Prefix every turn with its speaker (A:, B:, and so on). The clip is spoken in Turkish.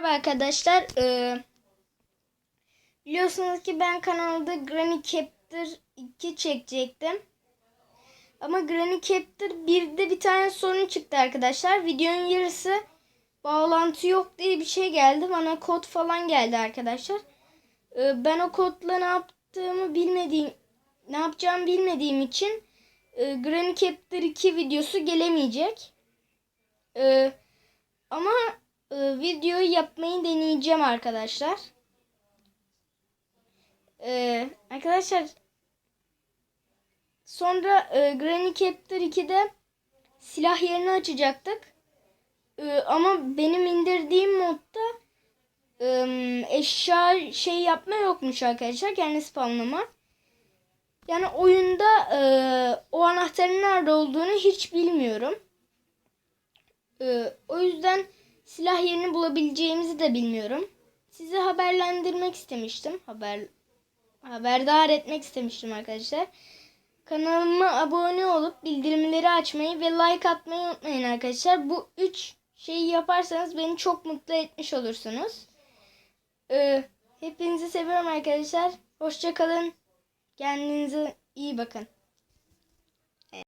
A: Merhaba arkadaşlar. Ee, biliyorsunuz ki ben kanalda Granny Captor 2 çekecektim. Ama Granny Captor 1'de bir tane sorun çıktı arkadaşlar. Videonun yarısı bağlantı yok diye bir şey geldi. Bana kod falan geldi arkadaşlar. Ee, ben o kodla ne yaptığımı bilmediğim, ne yapacağımı bilmediğim için e, Granny Captor 2 videosu gelemeyecek. Ee, ama e, videoyu yapmayı deneyeceğim arkadaşlar. Ee, arkadaşlar sonra e, Granny Captor 2'de silah yerini açacaktık. Ee, ama benim indirdiğim modda e, eşya şey yapma yokmuş arkadaşlar. Yani spamlama. Yani oyunda e, o anahtarın nerede olduğunu hiç bilmiyorum. Ee, o yüzden silah yerini bulabileceğimizi de bilmiyorum. Sizi haberlendirmek istemiştim. Haber haberdar etmek istemiştim arkadaşlar. Kanalıma abone olup bildirimleri açmayı ve like atmayı unutmayın arkadaşlar. Bu üç şeyi yaparsanız beni çok mutlu etmiş olursunuz. Ee, hepinizi seviyorum arkadaşlar. Hoşça kalın. Kendinize iyi bakın.